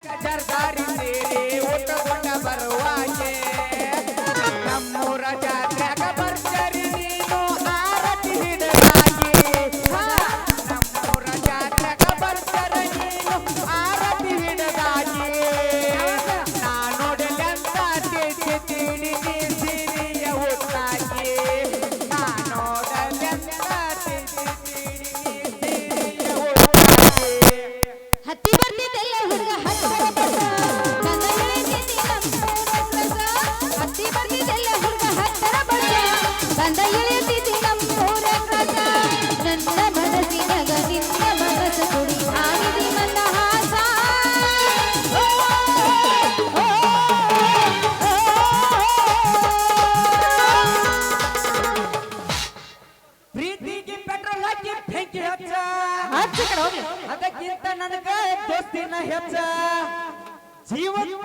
Cacar ಅದಕ್ಕಿಂತ ನನಗ ದೋಸ್ತಿನ ಹೆಚ್ಚ. ಜೀವ ಜೀವ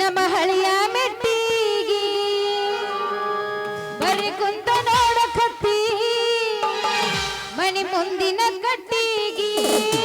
ನಮ್ಮ ಕಂದಿನ ಕಟ್ಟಿಗೆ.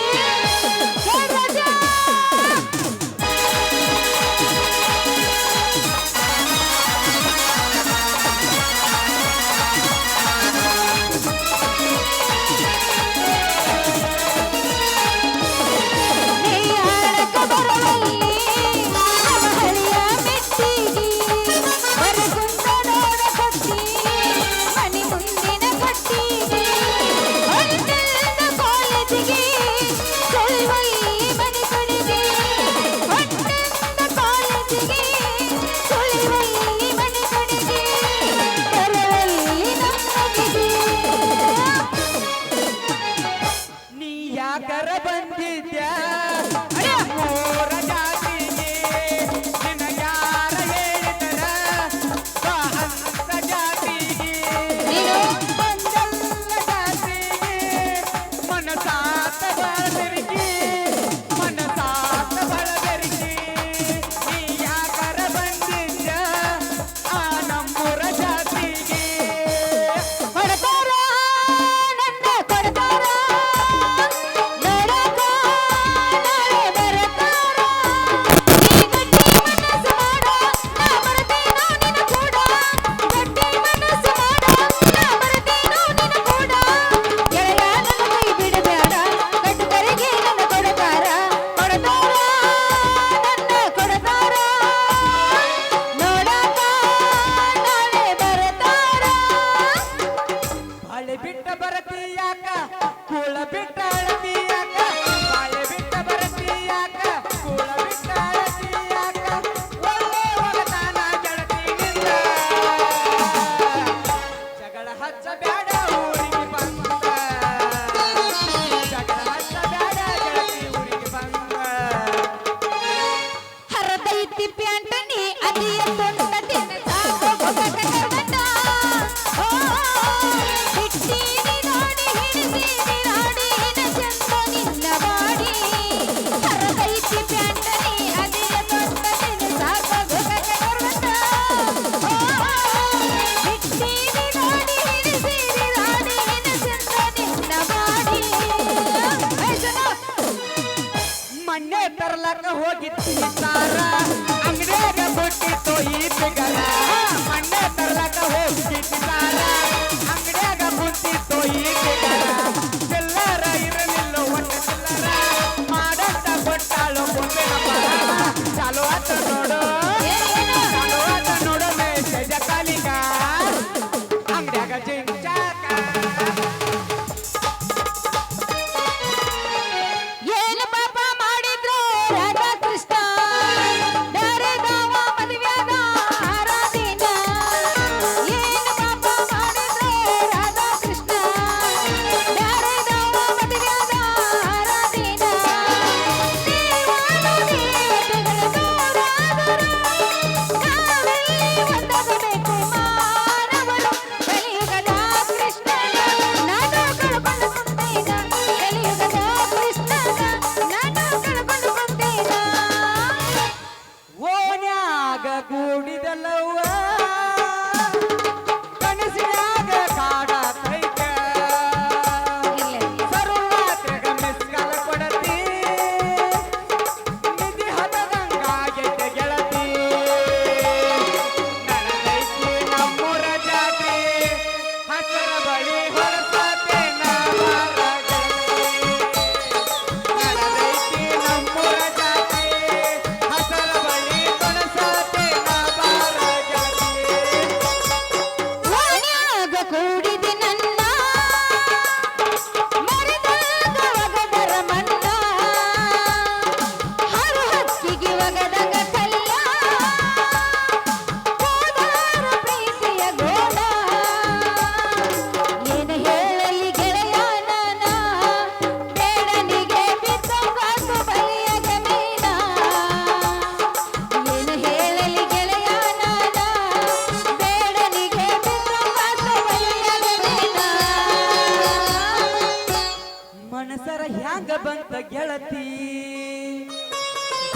ನನಗ ಬಂತ ಗೆಳತಿ.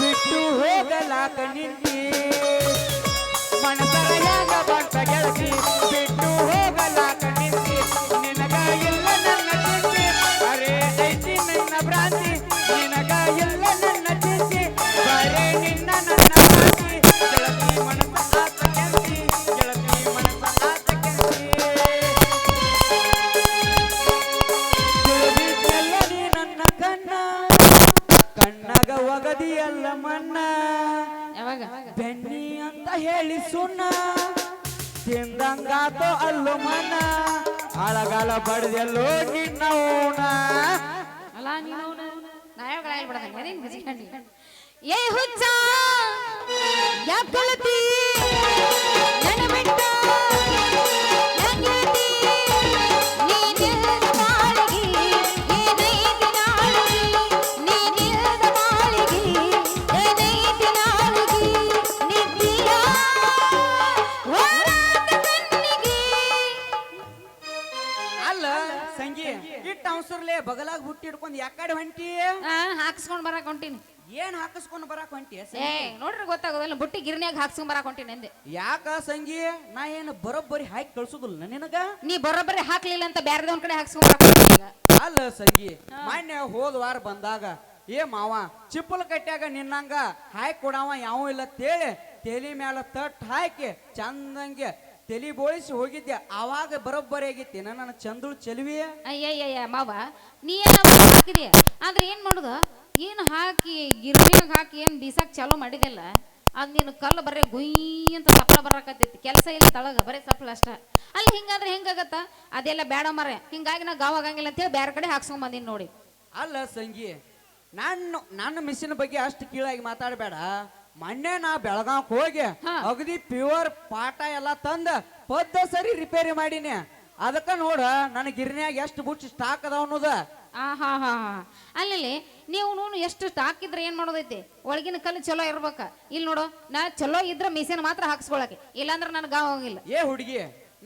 ಬಿಟ್ಟು ಹೋಗಲಾಕ ನಿಂತಿ. ಮನಸರಯಾಗ ಬಂತ ಗೆಳತಿ. ಹೇಳಿ ಸುಣ್ಣ. ತಿಂದಂಗಾತೋ ಅಲ್ಲೋ ಮನ. ಅಳಗಾಲ ಬಡ್ದೆಲ್ಲೋ ನಿನ್ನ ಬಿಸಿಕಂಡಿ ಏ ಹುಚ್ಚ ನನ್ನ ಯಾಕಡೆ ಹೊಂಟಿ? ಹಾಕ್ಸ್ಕೊಂಡ್ ಬರಾಕ್ ಹೊಂಟೀನಿ. ಏನ್ ಹಾಕಿಸ್ಕೊಂಡ್ ಬರಾಕ್ ಹೊಂಟಿ? ಏ ನೋಡ್ರಿ ಗೊತ್ತಾಗೋದಲ್ಲ ಬುಟ್ಟಿ ಗಿರ್ನ್ಯಾಗ ಹಾಕ್ಸ್ಕೊಂಡ್ ಬರಾಕ್ ಹೊಂಟೀನಿ ಅಂದೆ. ಯಾಕ ಸಂಗಿ? ನಾ ಏನು ಬರೋಬ್ಬರಿ ಹಾಕಿ ಕಳ್ಸುದಿಲ್ಲ ನಿನಗ? ನೀ ಬರೋಬ್ಬರಿ ಹಾಕ್ಲಿಲ್ಲ ಅಂತ ಬ್ಯಾರದವನ್ ಕಡೆ ಹಾಕ್ಸ್ಕೊಂಡ್ ಬರಾಕ್ ಹೊಂಟೀನಿ ಅಲ್ಲ ಸಂಗಿ ಮಾನ್ಯ ಹೋದ ವಾರ ಬಂದಾಗ ಏ ಮಾವ ಚಿಪ್ಪಲ್ ಕಟ್ಟ್ಯಾಗ ನಿನ್ನಂಗ ಹಾಕಿ ಕೊಡವ ಯಾವ ಇಲ್ಲ ತೇಳಿ ತಲಿ ಮ್ಯಾಲ ತಟ್ ಹಾಕಿ ಚಂದಂಗೆ ತಲಿ ಬೋಳಿಸಿ ಹೋಗಿದ್ದೆ ಅವಾಗ ಬರೋಬ್ಬರಿ ಆಗಿತ್ತೆ. ನನ್ನ ಚಂದಳು ಚೆಲುವಿಯ? ಅಯ್ಯಯ್ಯ ಮಾವ ನೀ ಏನ ಆದ್ರೆ ಏನ್ ಮಾಡುದ? ಏನ್ ಹಾಕಿ ಗಿರ್ಮಿನಾಗ ಹಾಕಿ ಏನ್ ಬೀಸಾಕ್ ಚಾಲೂ ಮಾಡಿದೆಲ್ಲ? ಅದ್ ನೀನು ಕಲ್ಲು ಬರೀ ಗುಯ್ ಅಂತ ಸಪ್ಲ ಬರಕತ್ತೈತಿ. ಕೆಲಸ ಇಲ್ಲ ತಳಗ ಬರೀ ಸಪ್ಲ ಅಷ್ಟ. ಅಲ್ಲಿ ಹಿಂಗಾದ್ರೆ ಹೆಂಗಾಗತ್ತ? ಅದೆಲ್ಲ ಬೇಡ ಮರೆ ಹಿಂಗಾಗಿ ನಾ ಗಾವ್ ಆಗಂಗಿಲ್ಲ ಅಂತೇಳಿ ಬೇರೆ ಕಡೆ ಹಾಕ್ಸ್ಕೊಂಡ್ ಬಂದೀನಿ ನೋಡಿ. ಅಲ್ಲ ಸಂಗಿ ನಾನು ನನ್ನ ಮಿಷಿನ್ ಬಗ್ಗೆ ಅಷ್ಟು ಕೀಳಾಗಿ ಮಾತಾಡಬೇಡ. ಮೊನ್ನೆ ನಾ ಬೆಳಗಾವ್ ಹೋಗಿ. ಅಗದಿ ಪ್ಯೂರ್ ಪಾಟ ಎಲ್ಲ ತಂದ ಪದ್ದ ಸರಿ ರಿಪೇರಿ ಮಾಡೀನಿ. ಅದಕ್ಕ ನೋಡ ನನ್ನ ಗಿರ್ನ್ಯಾಗ ಎಷ್ಟು ಬುಚ್ಚು ಸ್ಟಾಕ್ ಅದಾವ ಅನ್ನೋದ. ಹಾ ಹಾ ಹಾ. ಅಲ್ಲಿ ನೀವು ನೋಡು ಎಷ್ಟು ಸ್ಟಾಕ್ ಇದ್ರೆ ಏನ್ ಮಾಡೋದೈತಿ? ಒಳಗಿನ ಕಲ್ಲು ಚಲೋ ಇರ್ಬೇಕ. ಇಲ್ಲಿ ನೋಡು ನಾ ಚಲೋ ಇದ್ರ ಮಿಷಿನ್ ಮಾತ್ರ ಹಾಕ್ಸ್ಕೊಳಕ್ಕೆ. ಇಲ್ಲಾಂದ್ರೆ ನನ್ ಗಾವ್ ಹೋಗಿಲ್ಲ. ಏ ಹುಡುಗಿ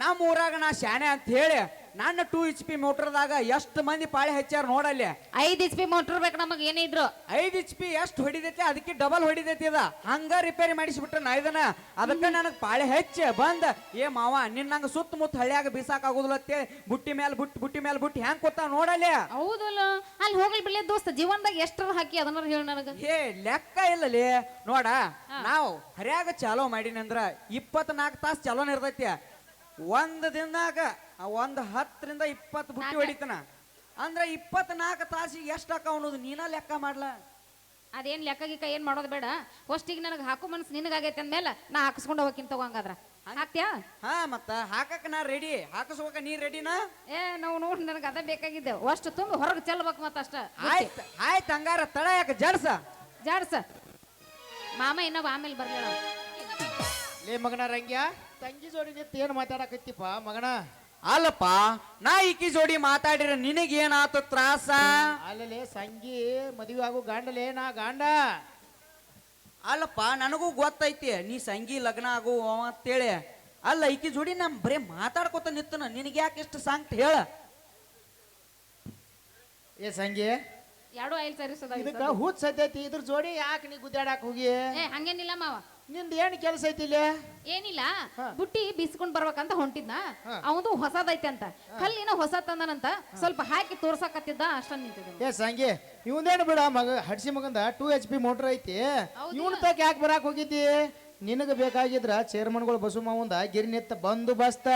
ನಮ್ಮ ಊರಾಗ ನಾ ಶಾನೆ ಅಂತ ಹೇಳಿ ನನ್ನ ಟೂ ಎಚ್ ಪಿ ಮೋಟರ್ದಾಗ ಎಷ್ಟು ಮಂದಿ ಪಾಳೆ ಹಚ್ಚಾರ ನೋಡಲ್ಲಿ. ಐದ್ ಎಚ್ ಪಿ ಮೋಟರ್ ಬೇಕು ನಮಗ್ ಏನಿದ್ರು ಇದ್ರು. ಐದ್ ಎಚ್ ಪಿ ಎಷ್ಟು ಹೊಡಿದೈತಿ ಅದಕ್ಕೆ ಡಬಲ್ ಹೊಡಿದೈತಿ ಅದ. ಹಂಗ ರಿಪೇರಿ ಮಾಡಿಸ್ಬಿಟ್ರೆ ನಾ ಇದನ್ನ. ಅದಕ್ಕೆ ನನಗ್ ಪಾಳೆ ಹೆಚ್ಚ ಬಂದ. ಏ ಮಾವ ನಿನ್ನಂಗ ಸುತ್ತಮುತ್ತ ಹಳ್ಳಿಯಾಗ ಬೀಸಾಕ್ ಆಗುದಿಲ್ಲತ್ತೆ ಬುಟ್ಟಿ ಮೇಲೆ ಬುಟ್ಟಿ ಬುಟ್ಟಿ ಮೇಲೆ ಬುಟ್ಟಿ ಹೆಂಗ್ ಕೊತ್ತ ನೋಡಲ್ಲಿ. ಹೌದಲ್ಲ. ಅಲ್ಲಿ ಹೋಗ್ಲಿ ಬಿಡ್ಲಿ ದೋಸ್ತ ಜೀವನದಾಗ ಎಷ್ಟರ ಹಾಕಿ ಅದನ್ನ ಹೇಳ ನನಗ. ಏ ಲೆಕ್ಕ ಇಲ್ಲಲಿ ನೋಡ ನಾವು ಹರಿಯಾಗ ಚಾಲೋ ಮಾಡಿನಂದ್ರ ಇಪ್ಪತ್ನಾಲ್ಕು ತಾಸು ಚಾಲೋನ ಇರ್ತೈತಿ. ಒಂದ್ ದಿನದಾಗ ಒಂದ್ ಹತ್ತರಿಂದ ಇಪ್ಪತ್ತು ಬುಟ್ಟಿ ಹೊಡಿತನ. ಅಂದ್ರೆ ಇಪ್ಪತ್ನಾಲ್ಕು ತಾಸಿಗೆ ಎಷ್ಟು ಅಕ್ಕ ಅನ್ನೋದು ನೀನ ಲೆಕ್ಕ ಮಾಡ್ಲ. ಅದೇನ್ ಲೆಕ್ಕ ಗಿಕ್ಕ ಏನ್ ಮಾಡೋದು ಬೇಡ. ಫಸ್ಟಿಗೆ ನನಗೆ ಹಾಕೋ ಮನ್ಸು ನಿನಗಾಗೈತೆ ಅಂದ್ಮೇಲೆ ನಾ ಹಾಕಿಸ್ಕೊಂಡು ಹೋಗಿನ್ ತಗೋ ಹಂಗಾದ್ರ. ಹಾಕ್ತ್ಯಾ? ಹಾ ಮತ್ತ ಹಾಕಕ್ ನಾ ರೆಡಿ ಹಾಕಿಸ್ಬೇಕ ನೀ ರೆಡಿನಾ ಏ ನಾವು ನೋಡಿ ನನಗೆ ಅದ ಬೇಕಾಗಿದ್ದೆ. ಅಷ್ಟು ತುಂಬ ಹೊರಗೆ ಚೆಲ್ಬೇಕು ಮತ್ತ ಅಷ್ಟ. ಆಯ್ತು ಆಯ್ತು ಹಂಗಾರ ತಳ ಯಾಕ ಜಡ್ಸ? ಜಾಡ್ಸ. ಮಾಮ ಇನ್ನೊಬ್ಬ ಆಮೇಲೆ ಬರ್ಲಿಲ್ಲ ಲೇ ಮಗನ ರಂಗ್ಯ ತಂಗಿ ಜೋಡಿ ನಿಂತ ಏನು ಮಾತಾಡಕತ್ತಿಪ್ಪ ಮಗನ? ಅಲ್ಲಪ್ಪ ನಾ ಈಕಿ ಜೋಡಿ ಮಾತಾಡಿರ ನಿನಗೇನಾತು ತ್ರಾಸ? ಅಲ್ಲಲೇ ಸಂಗಿ ಮದುವೆ ಆಗು ಗಾಂಡಲೇ ನಾ ಗಾಂಡ. ಅಲ್ಲಪ್ಪ ನನಗೂ ಗೊತ್ತೈತಿ ನೀ ಸಂಗಿ ಲಗ್ನ ಆಗು ಅಂತೇಳಿ. ಅಲ್ಲ ಈಕಿ ಜೋಡಿ ನಮ್ ಬರೇ ಮಾತಾಡ್ಕೊತ ನಿತ್ತನ ನಿನಗೆ ಯಾಕೆ ಇಷ್ಟು ಸಾಂಗ್ತ ಹೇಳ? ಏ ಸಂಗಿ ಎರಡು ಐಲ್ ಸರಿಸೋದ ಇದಕ್ಕ ಹುಚ್ಚ ಸದ್ಯತಿ ಇದ್ರ ಜೋಡಿ ಯಾಕೆ ನೀ ಗುದ್ದಾಡಕ್ ಹೋಗಿ? ಏ ಹಂಗೇನಿಲ್ಲ ಮಾವ. ನಿಂದ ಏನ್ ಕೆಲಸ ಐತಿ ಇಲ್ಲಿ? ಏನಿಲ್ಲ. ಬುಟ್ಟಿ ಬಿಸ್ಕೊಂಡ್ ಬರ್ಬೇಕಂತ ಹೊಂಟಿದ್ನ. ಅವನು ಹೊಸದೈತೆ ಅಂತ. ಕಲ್ಲಿನ ಹೊಸ ತಂದನಂತ ಸ್ವಲ್ಪ ಹಾಕಿ ತೋರ್ಸಕತ್ತಿದ್ದ ಅಷ್ಟ ನಿಂತಿದ್ದ. ಏ ಸಂಗಿ ಇವಂದೇನು ಬಿಡ ಮಗ ಹಡ್ಸಿ ಮಗಂದ ಟೂ ಎಚ್ ಪಿ ಮೋಟರ್ ಐತಿ? ಇವನ್ ತಕ ಯಾಕೆ ಬರಾಕ್ ಹೋಗಿದ್ದಿ? ನಿನಗ ಬೇಕಾಗಿದ್ರ ಚೇರ್ಮನ್ಗಳು ಬಸು ಮಾವಂದ ಗಿರಿನೆತ್ತ ಬಂದು ಬಸ್ತ.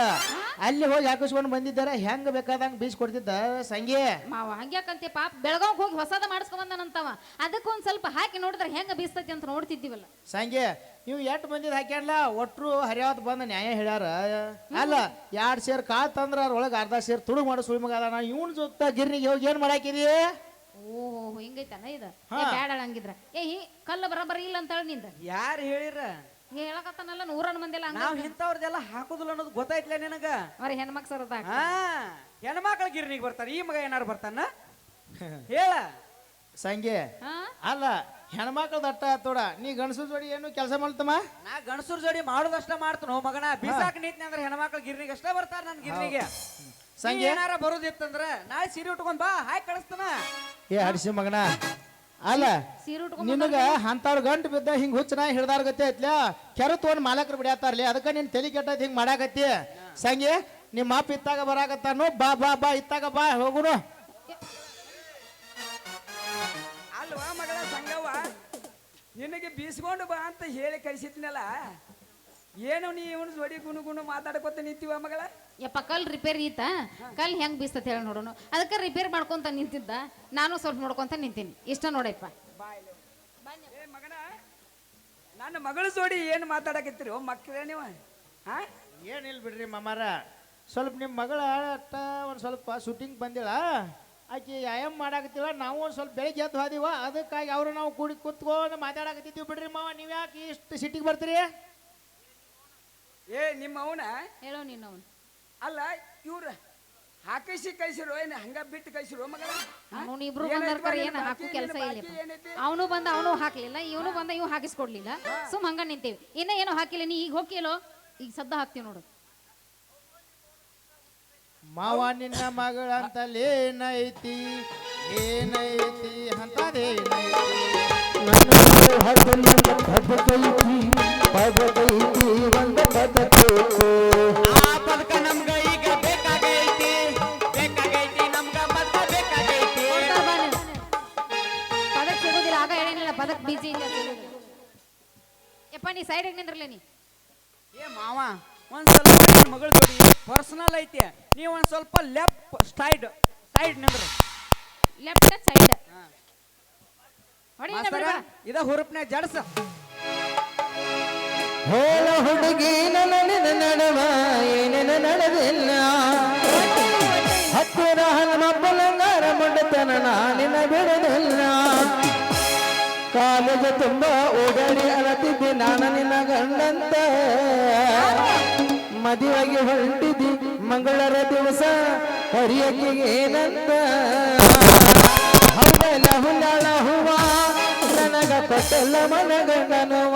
ಅಲ್ಲಿ ಹೋಗಿ ಹಾಕಿಸ್ಕೊಂಡು ಬಂದಿದ್ದಾರ ಹೆಂಗ್ ಬೇಕಾದಂಗ ಬೀಸ್ ಕೊಡ್ತಿದ್ದ? ಸಂಗೆ. ಮಾವ ಹಂಗ್ಯಾಕಂತೆ ಪಾಪ ಬೆಳಗಾವ್ ಹೋಗಿ ಹೊಸದ ಮಾಡಿಸ್ಕೊಂಡ್ ಬಂದನಂತವ ಅದಕ್ಕೊಂದ್ ಸ್ವಲ್ಪ ಹಾಕಿ ನೋಡಿದ್ರೆ ಹೆಂಗ ಬೀಸ್ತತಿ ಅಂತ ನೋಡ್ತಿದ್ದೀವಲ್ಲ. ಸಂಗೆ ನೀವು ಎಷ್ಟು ಮಂದಿದ್ ಹಾಕ್ಯಾಡ್ಲ ಒಟ್ರು ಹರಿಯಾವತ್ ಬಂದ ನ್ಯಾಯ ಹೇಳ್ಯಾರ. ಅಲ್ಲ ಎರಡ್ ಸೇರ್ ಕಾ ತಂದ್ರ ಅದ್ರೊಳಗೆ ಅರ್ಧ ಸೇರ್ ತುಡುಗ್ ಮಾಡೋ ಸುಳಿ ಮಗ ಅದಾನ ಇವನ್ ಜೊತೆ ಗಿರ್ನಿಗೆ ಹೋಗಿ ಏನ್ ಮಾಡಾಕಿದಿ? ಓಹೋ ಹಿಂಗೈತನ ಇದು. ಬ್ಯಾಡ ಹಂಗಿದ್ರ ಏ ಹಿ ಕಲ್ಲ ಬರಬರ ಇಲ್ಲ ಅಂತ ಹೇಳಿ ನಿಂದ. ಯಾರು ಹೇಳಿರ? ಹೇಳಕತ್ತಾನಲ್ಲ ನೂರನ್ ಮಂದಿಲ್ಲ ಹಂಗ ನಾವ್ ಇಂಥವ್ರದೆಲ್ಲ ಹಾಕುದಿಲ್ಲ ಅನ್ನೋದು ಗೊತ್ತಾಯ್ತಲ್ಲ ನಿನಗ? ಅವ್ರ ಹೆಣ್ಮಕ್ ಸರ್ ಹಾ ಹೆಣ್ಮಕ್ಳ ಗಿರ್ನಿಗೆ ಬರ್ತಾರ ಈ ಮಗ ಏನಾರು ಬರ್ತಾನ? ಹೇಳ. ಸಂಗೆ ಹಾ? ಅಲ್ಲ ಹೆಣ್ಮಕ್ಳ ದಟ್ಟ ತೋಡ ನೀ ಗಣಸು ಜೋಡಿ ಏನು ಕೆಲಸ ಮಾಡ್ತಮ್ಮ? ನಾ ಗಣಸೂರ್ ಜೋಡಿ ಮಾಡೋದಷ್ಟ ಮಾಡ್ತಾನೋ ಮಗನ. ಬೀಸಾಕ್ ನಿಂತ್ನಿ ಅಂದ್ರೆ ಹೆಣ್ಮಕ್ಳ ಗಿರ್ನಿಗೆ ಅಷ್ಟೇ ಬರ್ತಾರ ನನ್ ಗಿರ್ನಿಗೆ. ಸಂಗೆ? ಸಂಜೆ ಏನಾರ ಬರೋದಿತ್ತಂದ್ರ ನಾಳೆ ಸೀರೆ ಉಟ್ಕೊಂಡ್ ಬಾ ಹಾಕಿ ಕಳಿಸ್ತಾನ. ಏ ಹರಿಸಿ ಮಗನ. ಅಲ್ಲ ನಿನಗ ಅಂತಾಳ ಗಂಟು ಬಿದ್ದ ಹಿಂಗ್ ಹುಚ್ಚ ನಾ ಹಿಡ್ದಾರ ಗತಿ ಐತ್ಲ ಕೆರೆ ಒಂದ್ ಮಾಲಕರು ಬಿಡ್ಯಾತಾರ್ಲಿ ಅದಕ್ಕ ನಿನ್ ತಲೆ ಕೆಟ್ಟ ಹಿಂಗ್ ಮಾಡಾಕತ್ತಿ? ಸಂಗಿ ನಿಮ್ಮ ಅಪ್ಪ ಇತ್ತಾಗ ಬರಾಕತ್ತಾನು ಬಾ ಬಾ ಬಾ ಇತ್ತಾಗ ಬಾ ಹೋಗುನು. ಅಲ್ವಾ ಮಗಳ ಸಂಗವ್ವ? ನಿನಗೆ ಬೀಸ್ಕೊಂಡು ಬಾ ಅಂತ ಹೇಳಿ ಕಳಿಸಿದ್ನಲ್ಲ ಏನು ನೀ ಇವನು ಜೋಡಿ ಗುಣಗುಣ ಮಾತಾಡ್ಕೊತ ನಿಂತೀವ ಮಗಳ? ಯಪ್ಪ ಕಲ್ ರಿಪೇರಿ ಈತ. ಕಲ್ ಹೆಂಗ್ ಬೀಸ್ತತ್ ಹೇಳಿ ನೋಡೋಣ ಅದಕ್ಕೆ ರಿಪೇರ್ ಮಾಡ್ಕೊಂತ ನಿಂತಿದ್ದ. ನಾನು ಸ್ವಲ್ಪ ನೋಡ್ಕೊಂತ ನಿಂತೀನಿ. ಇಷ್ಟ ನೋಡಪ್ಪ ನನ್ನ ಮಗಳು ಸೋಡಿ ಏನು ಮಾತಾಡಕತ್ತೀರಿ? ಓ ಮಕ್ಕಳೇ ನೀವು. ಹಾ? ಏನಿಲ್ಲ ಬಿಡ್ರಿ ಮಾಮಾರ. ಸ್ವಲ್ಪ ನಿಮ್ಮ ಮಗಳ ಅಟ್ಟ ಒಂದು ಸ್ವಲ್ಪ ಶೂಟಿಂಗ್ ಬಂದಿಲ್ಲ ಆಕೆ ವ್ಯಾಯಾಮ ಮಾಡಾಕತ್ತಿಲ್ಲ ನಾವು ಒಂದ್ ಸ್ವಲ್ಪ ಬೆಳಿಗ್ಗೆ ಎದ್ದು ಹೋದಿವ. ಅದಕ್ಕಾಗಿ ಅವರು ನಾವು ಕೂಡಿ ಕುತ್ಕೊಂಡು ಮಾತಾಡಕತ್ತಿದ್ದೀವಿ ಬಿಡ್ರಿ ಮಾವ. ನೀವು ಯಾಕೆ ಇಷ್ಟು ಸಿಟಿಗೆ ಬರ್ತೀರಿ? ಏ ನಿಮ್ಮ ಅವನ ಹೇಳೋ ನಿನ್ನ ಅವ್ನು ಅಲ್ಲ ಇವ್ರ ಹಾಕಿಸಿ ಕಳಿಸಿರೋ ಏನು ಹಂಗ ಬಿಟ್ಟು ಕಳಿಸಿರೋ ಮಗಳ ಅವನು ಇಬ್ರು ಬಂದ ಬಂದರ್ಕರ ಏನು ಹಾಕು ಕೆಲಸ ಇಲ್ಲ ಅವನು ಬಂದ ಅವನು ಹಾಕ್ಲಿಲ್ಲ. ಇವನು ಬಂದ ಇವ್ ಹಾಕಿಸ್ಕೊಡ್ಲಿಲ್ಲ. ಸುಮ್ ಹಂಗ ನಿಂತೇವಿ. ಇನ್ನ ಏನು ಹಾಕಿಲ್ಲ ನೀ? ಈಗ ಹೋಗಿಲೋ ಈಗ ಸದ್ದ ಹಾಕ್ತೀವಿ ನೋಡು. ಮಾವ ನಿನ್ನ ಮಗಳಂತಲ್ಲಿ ಏನೈತಿ? ಏನೈತಿ ಅಂತದೇನೈತಿ ಬದುಕೈತಿ ಬದುಕೈತಿ ಒಂದ ಬದುಕು ಆ ಬದುಕ ನಮ್ಗ ಈಗ ಬೇಕಾಗೈತಿ ಬೇಕಾಗೈತಿ ನಮ್ಗ ಬದುಕ ಬೇಕಾಗೈತಿ ಪದಕ್ ಸಿಗೋದಿಲ್ಲ ಆಗ ಹೇಳಿಲ್ಲ ಪದಕ್ ಬಿಜಿ ಇಲ್ಲ. ಯಪ್ಪ ನೀ? ಸೈಡ್ ನಿಂದ್ರಲ್ಲ ನೀ ಏ ಮಾವ ಒಂದ್ ಸ್ವಲ್ಪ ನಿನ್ ಮಗಳ ಜೋಡಿ ಪರ್ಸನಲ್ ಐತಿ. ನೀವು ಒಂದ್ ಸ್ವಲ್ಪ ಲೆಫ್ಟ್ ಸೈಡ್ ಸೈಡ್ ನಿಂದ್ರಿ. ಲೆಫ್ಟ್ ಸೈಡ್ ಇದ ಹುರುಪ್ನ ಜಡ್ಸ. ಹೋಳ ಹುಡುಗಿ ನನ್ನ ನಿನ್ನ ನಡವ ಏನೇನ ನಡೆದಿಲ್ಲ. ಹತ್ತಿರ ಹನುಮಪ್ಪನಂಗಾರ ಮುಡ್ತನ ನಾನಿನ ಬಿಡದಿಲ್ಲ. ಕಾಲೇಜು ತುಂಬ ಓಡಾಡಿ ಅಳತಿದ್ದೆ ನಾನು ನಿನ್ನ ಗಂಡಂತ. ಮದುವೆಗೆ ಹೊರಟಿದ್ದಿ ಮಂಗಳರ ದಿವಸ ಹರಿಯಕ್ಕೆ ಏನಂತ. ಹೌದಲ್ಲ ಹುಲ್ಲಾಳ ಹೂವ? ಕೊಟ್ಟಲ್ಲ ಮನಗಂಡನುವ.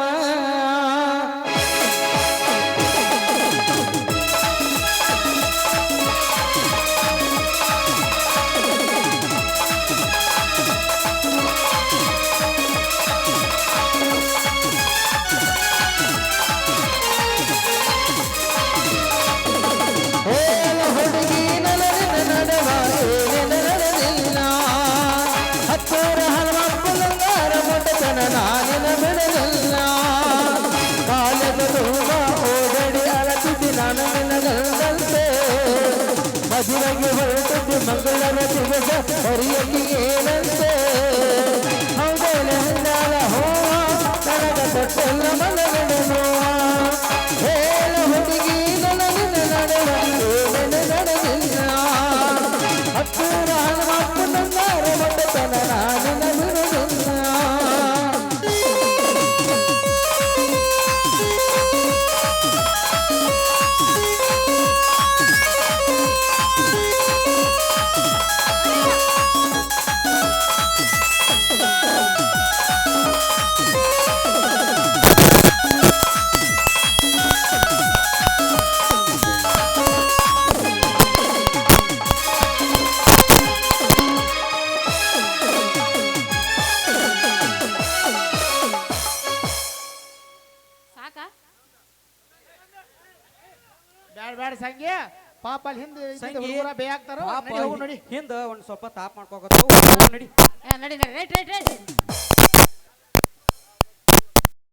ಮಂಗಳರ ದಿವಸ ಹರಿಯಕ್ಕೆ ಏನಂತೆ ಹೌದೇನ ಹಿಂದಾಳ ಹೋ ನನಗ ಪಾಪ ಅಲ್ಲಿ ಹಿಂದೆ ಸಂಗಿ. ಹುಡುಗರ ಬೇ ಹಾಕ್ತಾರ ಪಾಪ, ನಡಿ ಹೋಗು ನಡಿ. ಹಿಂದ ಒಂದ್ ಸ್ವಲ್ಪ ತಾಪ್ ಮಾಡ್ಕೋಕತ್ತ ನಡಿ. ನಡಿ ನಡಿ ರೈಟ್ ರೈಟ್ ರೈಟ್